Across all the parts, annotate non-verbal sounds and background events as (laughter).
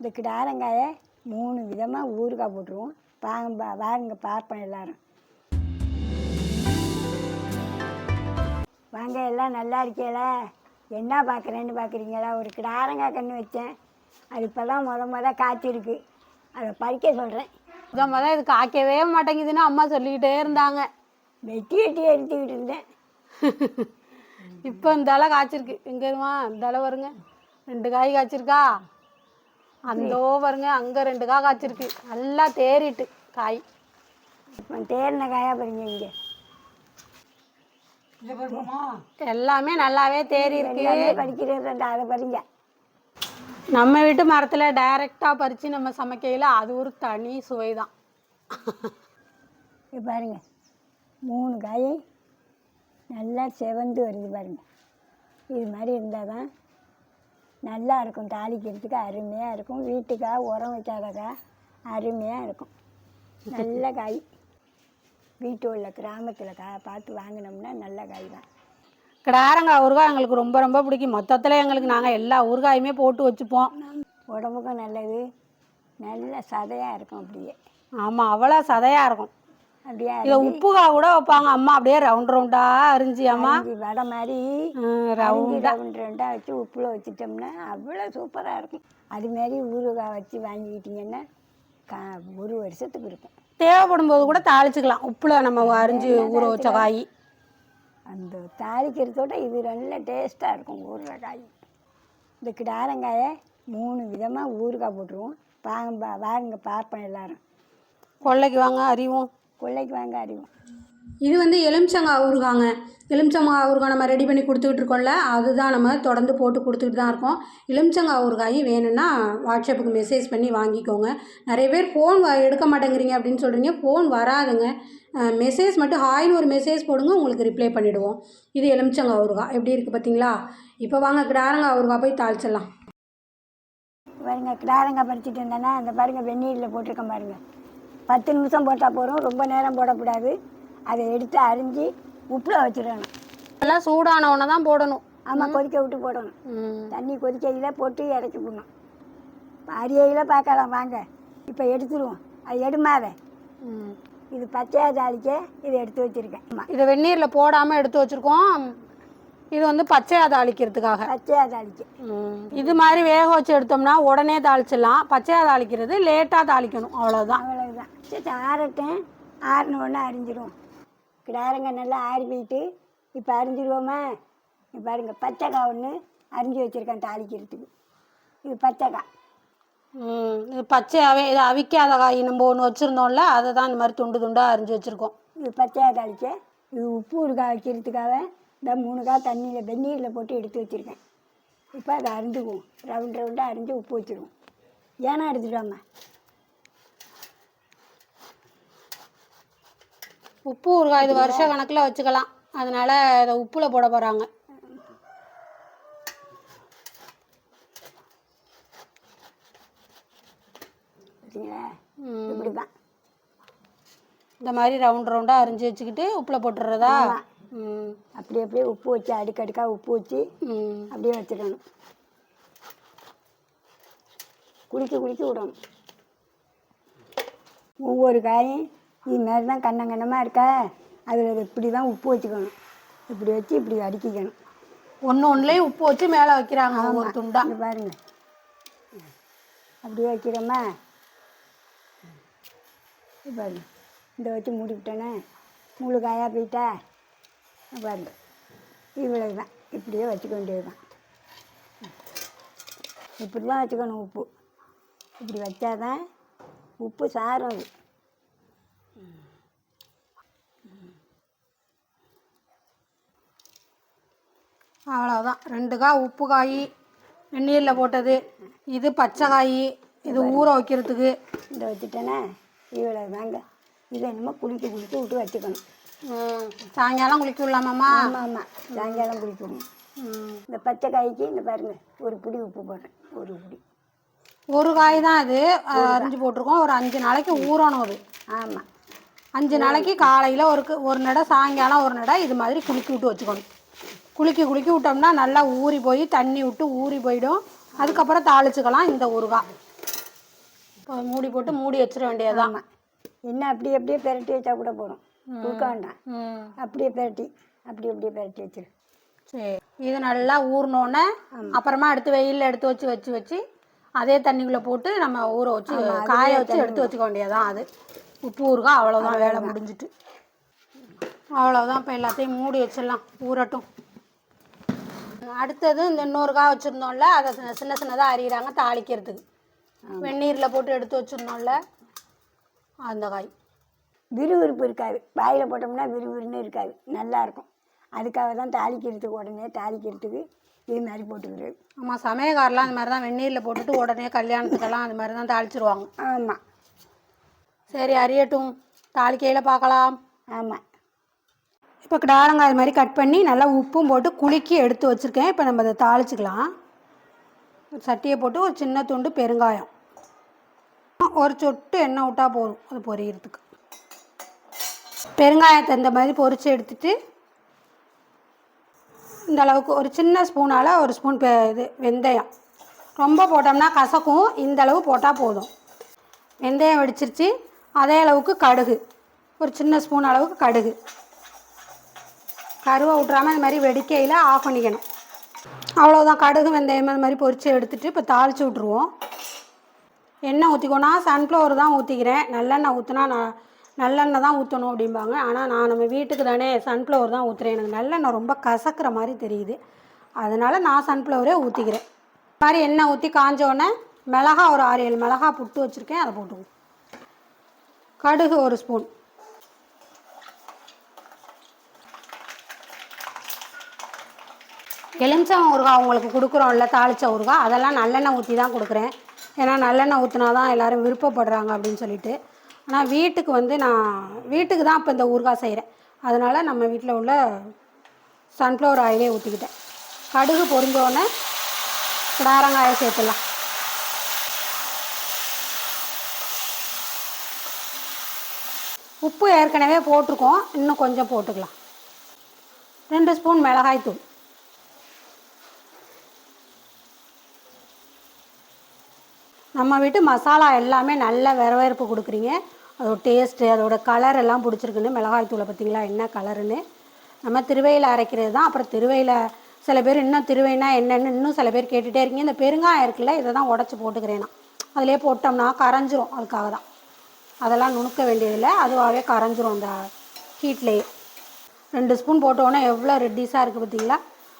இந்த கிடாரங்காயை மூணு விதமாக ஊறுகாய் போட்டுருவோம். வாங்க பா- வாருங்க பார்ப்போம் எல்லாரும். வாங்க எல்லாம் நல்லா இருக்கீங்களா? என்ன பார்க்குறேன்னு பார்க்குறீங்களா? ஒரு கிடாரங்காய் கன்று வச்சேன். அது இப்போ தான் முத முத காய்ச்சிருக்கு. அதை பறிக்க சொல்கிறேன் இதை மொதல் இது காய்க்கவே மாட்டேங்குதுன்னு அம்மா சொல்லிக்கிட்டே இருந்தாங்க. வெட்டி வெட்டி எடுத்துக்கிட்டு இருந்தேன். (laughs) இப்போ இந்த இலை காய்ச்சிருக்கு. எங்கே இருமா இந்த இலை வருங்க. ரெண்டு காய் காய்ச்சிருக்கா? அந்தோ பாருங்க அங்கே ரெண்டு காய் காய்ச்சிருக்கு. நல்லா தேறிட்டு காய். இப்போ தேர்ன காயாக பாருங்க இங்கே. எல்லாமே நல்லாவே தேறி இருக்கு எல்லாமே பறிக்கிறது அதை பாருங்க. நம்ம வீட்டு மரத்தில் டைரெக்டாக பறித்து நம்ம சமைக்கையில் அது ஒரு தனி சுவை தான் இது பாருங்க. மூணு காய் நல்லா செவந்து வருது பாருங்க. இது மாதிரி இருந்தால் தான் நல்லா இருக்கும் தாளிக்கிறதுக்கு அருமையாக இருக்கும். வீட்டுக்காக உரம் வைக்காதக்கா அருமையாக இருக்கும். நல்ல காய். வீட்டு உள்ள கிராமத்தில் கா பார்த்து வாங்கினோம்னா நல்ல காய் தான். கிடாரங்காய் ஊறுகாய் எங்களுக்கு ரொம்ப ரொம்ப பிடிக்கும். மொத்தத்தில் எங்களுக்கு நாங்கள் எல்லா ஊறுகாயுமே போட்டு வச்சுப்போம். உடம்புக்கும் நல்லது. நல்ல சதையாக இருக்கும் அப்படியே. ஆமாம் அவ்வளோ சதையாக இருக்கும். அப்படியே இதை உப்புகாய் கூட வைப்பாங்க. அம்மா அப்படியே ரவுண்ட் ரவுண்டாக அரிஞ்சு அம்மா. அரிஞ்சு வடை மாதிரி ரவுண்ட் அரிஞ்சு ரவுண்ட் ரெண்டாக வச்சு உப்பில் வச்சுட்டோம்னா அவ்வளோ சூப்பராக இருக்கும். அதுமாரி ஊறுகாய் வச்சு வாங்கிக்கிட்டிங்கன்னா கா ஒரு வருஷத்துக்கு இருக்கும். தேவைப்படும் போது கூட தாளிச்சுக்கலாம். உப்புல நம்ம அரிஞ்சு ஊற வச்ச காய். அந்த தாளிக்கிறதோட இது நல்ல டேஸ்ட்டாக இருக்கும் ஊறுகாய். இந்த கிடாரங்காயை மூணு விதமாக ஊறுகாய் போட்டுருவோம். வாங்க பா- வாருங்க பார்ப்போம் எல்லாரும். கொள்ளைக்கு வாங்க அறிவோம் கொள்ளைக்கு வாங்க அறிவோம் இது வந்து எலுமிச்சங்காய் ஊறுகாங்க. எலுமிச்சங்காய் ஊறுகாய் நம்ம ரெடி பண்ணி கொடுத்துக்கிட்டு இருக்கோம்ல அதுதான் நம்ம தொடர்ந்து போட்டு கொடுத்துக்கிட்டு தான் இருக்கோம். எலுமிச்சங்காய் ஊறுகாய் வேணும்னா வாட்ஸ்அப்புக்கு மெசேஜ் பண்ணி வாங்கிக்கோங்க. நிறைய பேர் ஃபோன் எடுக்க மாட்டேங்கிறீங்க அப்படின்னு சொல்கிறீங்க ஃபோன் வராதுங்க. மெசேஜ் மட்டும் ஹாய்னு ஒரு மெசேஜ் போடுங்க உங்களுக்கு ரிப்ளை பண்ணிவிடுவோம் இது எலுமிச்சங்காய் ஊறுகாய். எப்படி இருக்குது பார்த்தீங்களா? இப்போ வாங்க கிடாரங்காய் ஊறுகாய் போய் தாளிச்சிடலாம். பாருங்க கிடாரங்காய் பறிச்சுட்டு இருந்தேன்னா அந்த பாருங்க வெந்நீரில் போட்டிருக்கேன் பாருங்க. பத்து நிமிஷம் போட்டால் போதும் ரொம்ப நேரம் போடக்கூடாது. அதை எடுத்து அரிஞ்சு உப்பில் வச்சிடணும். எல்லாம் சூடானவனை தான் போடணும். ஆமாம் கொதிக்க விட்டு போடணும். தண்ணி கொதிக்கையில் போட்டு இறக்கி விடணும் அரியையில் பார்க்கலாம் வாங்க. இப்போ எடுத்துருவோம். அது எடுமாத ம். இது பச்சையா தாளிக்க இதை எடுத்து வச்சுருக்கேன். இதை வெந்நீரில் போடாமல் எடுத்து வச்சுருக்கோம். இது வந்து பச்சையாக தாளிக்கிறதுக்காக. பச்சையா தாளிக்க. இது மாதிரி வேக வச்சு எடுத்தோம்னா உடனே தாளிச்சிடலாம். பச்சையாக தாளிக்கிறது லேட்டாக தாளிக்கணும். அவ்வளோதான் அவ்வளவுதான் சரி ஆறட்டும். ஆறின உடனே அரிஞ்சிருவோம் கிடாரங்க நல்லா ஆறி போயிட்டு இப்போ அரிஞ்சிருவோமா இங்க பாருங்க பச்சைக்காய் ஒன்று அரிஞ்சு வச்சுருக்கேன் தாளிக்கிறதுக்கு. இது பச்சைக்காய். இது பச்சையாகவே இது அவிக்காத காய் நம்ம ஒன்று வச்சுருந்தோம்ல அதை தான் இந்த மாதிரி துண்டு துண்டாக அரிஞ்சு வச்சுருக்கோம். இது பச்சையா தாளிக்க இது உப்பு ஊறுகாய் வைக்கிறதுக்காக இந்த மூணு காய் தண்ணியில் வெந்நீரில் போட்டு எடுத்து வச்சுருக்கேன். இப்போ அதை அரிஞ்சுக்குவோம் ரவுண்ட் ரவுண்டாக அரிஞ்சு உப்பு வச்சுருவோம். ஏன்னா எடுத்துட்டோம்மா உப்பு ஊறுகாய் இது வருஷ கணக்கில் வச்சுக்கலாம். அதனால இதை உப்பில் போட போகிறாங்க பார்த்தீங்களா இப்படி தான் இந்த மாதிரி ரவுண்ட் ரவுண்டாக அரிஞ்சு வச்சுக்கிட்டு உப்பில் போட்டுறதா? அப்படி அப்படியே உப்பு வச்சு அடுக்கடுக்காக உப்பு வச்சு அப்படியே வச்சிடணும். குளிக்க குளிக்க விடணும். ஒவ்வொரு காயும் இது மாதிரி தான் கண்ணம் கண்ணமாக இருக்கா. அதில் இப்படி தான் உப்பு வச்சுக்கணும். இப்படி வச்சு இப்படி அடுக்கிக்கணும் ஒன்று ஒன்றுலேயும் உப்பு வச்சு மேலே வைக்கிறாங்க ஒவ்வொரு துண்டா. பாருங்க. அப்படியே வைக்கிறோமா? இது பாருங்க. இந்த வச்சு மூடிவிட்டேனே முழு காயாக போயிட்டா பாருங்க. இவ்வளவு தான் இப்படியே வச்சுக்க வேண்டியது தான் இப்படி தான் வச்சுக்கணும் உப்பு. இப்படி வச்சாதான் உப்பு சாரும் அது. அவ்வளோதான் ரெண்டு காய் உப்பு காய் வெந்நீரில் போட்டது இது பச்சை காய் இது ஊற வைக்கிறதுக்கு. இந்த வச்சுட்டேனே இவ்வளவு தாங்க. இதை என்னமோ குளிக்க குளிக்க விட்டு வச்சுக்கணும். சாயங்காலம் குளிக்க விடலாமாம்மா ஆமாம் ஆமாம் சாயங்காலம் குளிக்கணும். இந்த பச்சை காய்க்கு இந்த பாருங்க ஒரு புடி உப்பு போடுறேன் ஒரு புடி. ஒரு காய் தான் அது. அரிஞ்சு போட்டிருக்கோம். ஒரு அஞ்சு நாளைக்கு ஊறணும் அது. ஆமாம் அஞ்சு நாளைக்கு காலையில் ஒரு ஒரு நடை சாயங்காலம் ஒரு நடை இது மாதிரி குலுக்கி விட்டு வச்சுக்கணும். குலுக்கி குலுக்கி விட்டோம்னா நல்லா ஊறி போய் தண்ணி விட்டு ஊறி போயிடும். அதுக்கப்புறம் தாளிச்சுக்கலாம் இந்த ஊறுகாய் இப்போ மூடி போட்டு மூடி வச்சிட வேண்டியதுதான். என்ன அப்படி அப்படியே பெரட்டி வச்சா கூட போதும். கொடுக்க வேண்டாம். அப்படியே பெரட்டி அப்படி அப்படியே பெரட்டி வச்சிரு. சரி. இது நல்லா ஊறினோன்னே அப்புறமா எடுத்து வெயிலில் எடுத்து வச்சு வச்சு வச்சு அதே தண்ணிக்குள்ளே போட்டு நம்ம ஊற வச்சு காய வச்சு எடுத்து வச்சுக்க வேண்டியதுதான் அது. உப்பு ஊறுகாய் அவ்வளோதான் வேலை முடிஞ்சிட்டு. அவ்வளோதான் இப்போ எல்லாத்தையும் மூடி வச்சிடலாம். ஊறட்டும். அடுத்தது இந்த இன்னொரு காய் வச்சுருந்தோம்ல அதை சின்ன- சின்ன சின்னதாக அரியிறாங்க தாளிக்கிறதுக்கு. வெந்நீரில் போட்டு எடுத்து வச்சுருந்தோம்ல அந்த காய். விறுவிறுப்பு இருக்காது. வாயில் போட்டோம்னா விறுவிறுன்னு இருக்காது. நல்லா இருக்கும். அதுக்காக தான் தாளிக்கிறதுக்கு உடனே தாளிக்கிறதுக்கு இது மாதிரி போட்டுக்கிறது. ஆமாம் சமயக்காரெலாம் அந்த மாதிரி தான். வெந்நீரில் போட்டுட்டு உடனே கல்யாணத்துக்கெல்லாம் அந்த மாதிரி தான் தாளிச்சிருவாங்க. ஆமாம் சரி அறியட்டும் தாளிக்கையில் பார்க்கலாம். ஆமாம் இப்போ கிடாரங்காய் இது மாதிரி கட் பண்ணி நல்லா உப்பும் போட்டு குலுக்கி எடுத்து வச்சுருக்கேன். இப்போ நம்ம அதை தாளிச்சிக்கலாம். ஒரு சட்டியை போட்டு ஒரு சின்ன துண்டு பெருங்காயம். ஒரு சொட்டு எண்ணெய் விட்டால் போதும். அது பொரியறதுக்கு. பெருங்காயத்தை இந்த மாதிரி பொரித்து எடுத்துட்டு இந்த அளவுக்கு ஒரு சின்ன ஸ்பூனால் ஒரு ஸ்பூன் பெ இது வெந்தயம். ரொம்ப போட்டோம்னா கசக்கும். இந்த அளவு போட்டால் போதும். வெந்தயம் வெடிச்சிருச்சு. அதே அளவுக்கு கடுகு. ஒரு சின்ன ஸ்பூன் அளவுக்கு கடுகு. கருவை விட்றாமல் இந்த மாதிரி வெடிக்கையில் ஆஃப் பண்ணிக்கணும். அவ்வளோதான் கடுகு வெந்தயம் அது மாதிரி பொரித்து எடுத்துகிட்டு இப்போ தாளித்து விட்ருவோம் எண்ணெய் ஊற்றிக்கோனா சன்ஃப்ளவர் தான் ஊற்றிக்கிறேன் நல்லெண்ணெய் ஊற்றினா நான் நல்லெண்ணெய் தான் ஊற்றணும் அப்படிம்பாங்க. ஆனால் நான் நம்ம வீட்டுக்கு தானே சன்ஃப்ளவர் தான் ஊற்றுறேன் எனக்கு நல்லெண்ணெய் ரொம்ப கசக்கிற மாதிரி தெரியுது. அதனால் நான் சன்ஃப்ளவரே ஊற்றிக்கிறேன் இது மாதிரி எண்ணெய் ஊற்றி காஞ்சோடனே மிளகா ஒரு ஆறு ஏழு மிளகா புட்டு வச்சுருக்கேன். அதை போட்டுக்குவோம். கடுகு ஒரு ஸ்பூன் எலுமிச்சம் ஊறுகாய் அவங்களுக்கு கொடுக்குறோம்ல தாளிச்ச ஊறுகாய் அதெல்லாம் நல்லெண்ணெய் ஊற்றி தான் கொடுக்குறேன். ஏன்னா நல்லெண்ணெய் ஊற்றினா தான் எல்லோரும் விருப்பப்படுறாங்க அப்படின்னு சொல்லிட்டு. ஆனால் வீட்டுக்கு வந்து நான் வீட்டுக்கு தான் இப்போ இந்த ஊறுகாய் செய்கிறேன் அதனால் நம்ம வீட்டில் உள்ள சன்ஃப்ளவர் ஆயிலே ஊற்றிக்கிட்டேன் கடுகு பொரிஞ்சோடனே நாரங்காயை சேர்த்துடலாம். உப்பு ஏற்கனவே போட்டிருக்கோம். இன்னும் கொஞ்சம் போட்டுக்கலாம். ரெண்டு ஸ்பூன் மிளகாய் தூள் நம்ம வீட்டு மசாலா எல்லாமே நல்ல வரவேற்பு கொடுக்குறீங்க. அதோட டேஸ்ட்டு அதோட கலர் எல்லாம் பிடிச்சிருக்குன்னு மிளகாய் தூளை பார்த்தீங்களா? என்ன கலருன்னு நம்ம திருவையில் அரைக்கிறது தான். அப்புறம் திருவையில் சில பேர் இன்னும் திருவைனா என்னென்னு இன்னும் சில பேர் கேட்டுகிட்டே இருக்கீங்க. இந்த பெருங்காயம் இருக்குல்ல இதை தான் உடச்சி போட்டுக்கிறேன். நான் அதிலே போட்டோம்னா கரைஞ்சிரும் அதுக்காக தான். அதெல்லாம் நுணுக்க வேண்டியதில்லை. அதுவாகவே கரைஞ்சிரும் அந்த ஹீட்லேயே ரெண்டு ஸ்பூன் போட்டோன்னே எவ்வளோ ரெட்டிஸாக இருக்குது பார்த்தீங்களா?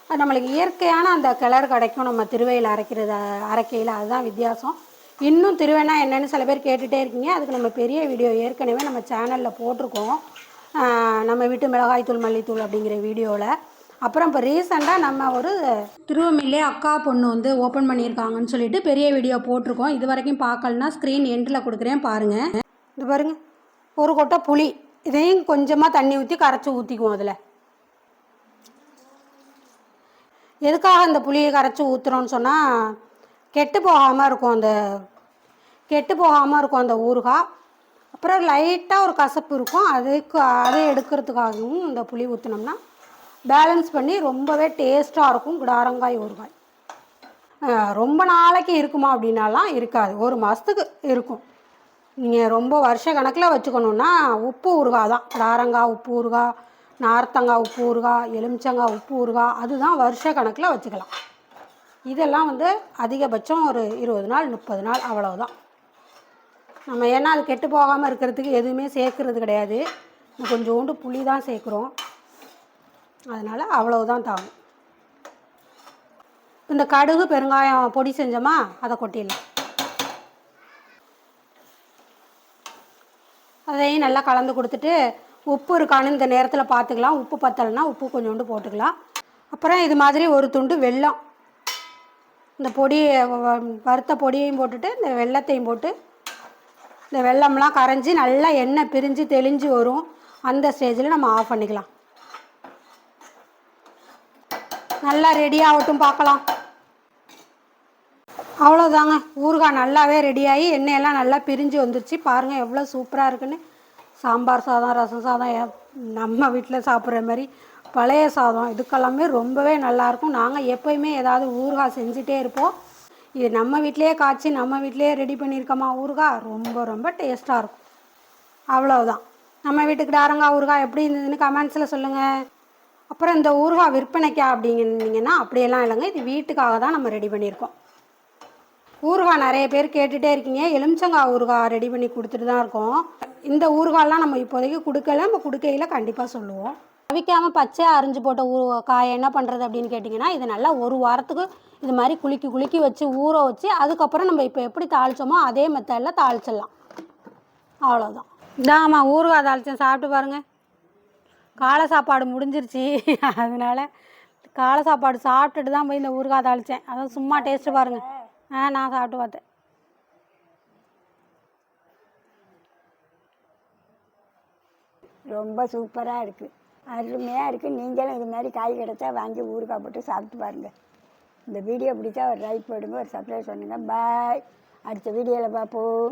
அது நம்மளுக்கு இயற்கையான அந்த கலர் கிடைக்கும். நம்ம திருவையில் அரைக்கிறது அரைக்கையில். அதுதான் வித்தியாசம். இன்னும் திருவேணா என்னென்னு சில பேர் கேட்டுகிட்டே இருக்கீங்க. அதுக்கு நம்ம பெரிய வீடியோ ஏற்கனவே நம்ம சேனலில் போட்டிருக்கோம். நம்ம வீட்டு மிளகாய்த்தூள் மல்லித்தூள் அப்படிங்கிற வீடியோவில் அப்புறம் இப்போ ரீசெண்டாக நம்ம ஒரு திருவமில்லே அக்கா பொண்ணு வந்து ஓப்பன் பண்ணியிருக்காங்கன்னு சொல்லிட்டு பெரிய வீடியோ போட்டிருக்கோம். இது வரைக்கும் பார்க்கலனா ஸ்க்ரீன் எண்டில் கொடுக்குறேன் பாருங்கள் இது பாருங்கள் ஒரு கொட்டை புளி. இதையும் கொஞ்சமாக தண்ணி ஊற்றி கரைச்சி ஊற்றிக்குவோம் அதில். எதுக்காக அந்த புளியை கரைச்சி ஊற்றுறோன்னு சொன்னால் கெட்டு போகாமல் இருக்கும் அந்த கெட்டு போகாமல் இருக்கும் அந்த ஊறுகாய். அப்புறம் லைட்டாக ஒரு கசப்பு இருக்கும். அதுக்கு அதை எடுக்கிறதுக்காகவும் இந்த புளி ஊற்றினோம்னா பேலன்ஸ் பண்ணி ரொம்பவே டேஸ்ட்டாக இருக்கும் கிடாரங்காய் ஊறுகாய். ரொம்ப நாளைக்கு இருக்குமா அப்படின்னாலாம் இருக்காது. ஒரு மாதத்துக்கு இருக்கும். நீங்கள் ரொம்ப வருஷ கணக்கில் வச்சுக்கணுன்னா உப்பு ஊறுகாய் தான். கிடாரங்காய் உப்பு ஊறுகாய் நார்த்தங்காய் உப்பு ஊறுகாய் எலுமிச்சங்காய் உப்பு ஊறுகாய் அதுதான் வருஷ கணக்கில் வச்சுக்கலாம். இதெல்லாம் வந்து அதிகபட்சம் ஒரு இருபது நாள் முப்பது நாள் அவ்வளவுதான். நம்ம ஏன்னா அது கெட்டு போகாமல் இருக்கிறதுக்கு எதுவுமே சேர்க்கறது கிடையாது. கொஞ்சோண்டு புளி தான் சேர்க்குறோம். அதனால் அவ்வளவுதான் தாகும் இந்த கடுகு பெருங்காயம் பொடி செஞ்சோமா? அதை கொட்டிடலாம். அதையும் நல்லா கலந்து கொடுத்துட்டு உப்பு இருக்கான்னு இந்த நேரத்தில் பார்த்துக்கலாம் உப்பு பத்தலைன்னா உப்பு கொஞ்சோண்டு போட்டுக்கலாம். அப்புறம் இது மாதிரி ஒரு துண்டு வெல்லம். இந்த பொடியை வறுத்த பொடியையும் போட்டுட்டு இந்த வெல்லத்தையும் போட்டு இந்த வெள்ளம்லாம் கரைஞ்சி நல்லா எண்ணெய் பிரிஞ்சு தெளிஞ்சு வரும். அந்த ஸ்டேஜில் நம்ம ஆஃப் பண்ணிக்கலாம். நல்லா ரெடி ஆகட்டும் பார்க்கலாம். அவ்வளோதாங்க ஊறுகாய் நல்லாவே ரெடியாகி எண்ணெயெல்லாம் நல்லா பிரிஞ்சு வந்துருச்சு. பாருங்கள் எவ்வளோ சூப்பராக இருக்குன்னு. சாம்பார் சாதம் ரசம் சாதம் நம்ம வீட்டில் சாப்பிட்ற மாதிரி. பழைய சாதம். இதுக்கெல்லாமே ரொம்பவே நல்லாயிருக்கும். நாங்கள் எப்போயுமே ஏதாவது ஊறுகாய் செஞ்சுட்டே இருப்போம். இது நம்ம வீட்டிலேயே காய்ச்சி நம்ம வீட்டிலே ரெடி பண்ணியிருக்கோமா ஊறுகாய்? ரொம்ப ரொம்ப டேஸ்ட்டாக இருக்கும். அவ்வளோதான் நம்ம வீட்டுக்கு டாரங்காய் ஊறுகாய்? எப்படி இருந்ததுன்னு கமெண்ட்ஸில் சொல்லுங்கள் அப்புறம் இந்த ஊறுகாய் விற்பனைக்கா அப்படிங்கன்னா அப்படியெல்லாம் இல்லைங்க. இது வீட்டுக்காக தான் நம்ம ரெடி பண்ணியிருக்கோம். ஊறுகாய் நிறைய பேர் கேட்டுகிட்டே இருக்கீங்க. எலுமிச்சங்காய் ஊறுகாய் ரெடி பண்ணி கொடுத்துட்டு தான் இருக்கோம். இந்த ஊறுகாய்லாம் நம்ம இப்போதைக்கு கொடுக்கல. நம்ம கொடுக்கையில் கண்டிப்பாக சொல்லுவோம். அவிக்காமல் பச்சையாக அரிஞ்சு போட்ட ஊ காயை என்ன பண்ணுறது அப்படின்னு கேட்டிங்கன்னா இது நல்லா ஒரு வாரத்துக்கு இது மாதிரி குலுக்கி குலுக்கி வச்சு ஊற வச்சு அதுக்கப்புறம் நம்ம இப்போ எப்படி தாளித்தோமோ அதே மெத்தடில் தாளிச்சிடலாம். அவ்வளோதான் இதாம்மா ஊறுகாய் தாளித்தேன் சாப்பிட்டு பாருங்கள் காலை சாப்பாடு முடிஞ்சிருச்சு. (laughs) அதனால் காலை சாப்பாடு சாப்பிட்டுட்டு தான் போய் இந்த ஊறுகாய் தாளித்தேன் அதான் சும்மா டேஸ்ட்டு பாருங்கள் ஆ நான் சாப்பிட்டு பார்த்தேன். ரொம்ப சூப்பராக இருக்குது அருமையாக இருக்குது நீங்களும் இது மாதிரி காய் கிடச்சா வாங்கி ஊறுகாய் போட்டு சாப்பிட்டு பாருங்கள் இந்த வீடியோ பிடிச்சா ஒரு லைக் போடுங்க ஒரு சப்ஸ்கிரைப் பண்ணுங்கள் பாய் அடுத்த வீடியோவில் பார்ப்போம்.